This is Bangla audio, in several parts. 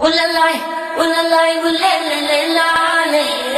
Ooh la la, ooh la la, ooh la la la la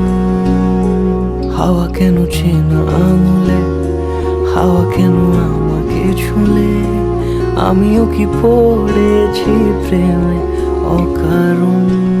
হাওয়া কেন চেনা আঙুলে? হাওয়া কেন আমাকে ছুলে? আমিও কি পড়েছি প্রেমে অকারণ?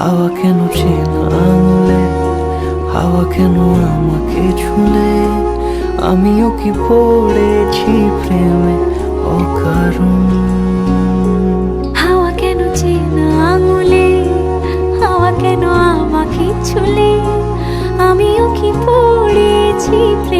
হাওয়া কেন চেনা আঙুলে হাওয়া কেন আমাকে ছুলে? আমিও কি পড়েছি প্রেমে অকারণ? হাওয়া কেন চেনা আঙুলে হাওয়া কেন আমাকে ছুলে? আমিও কি পড়েছি প্রেমে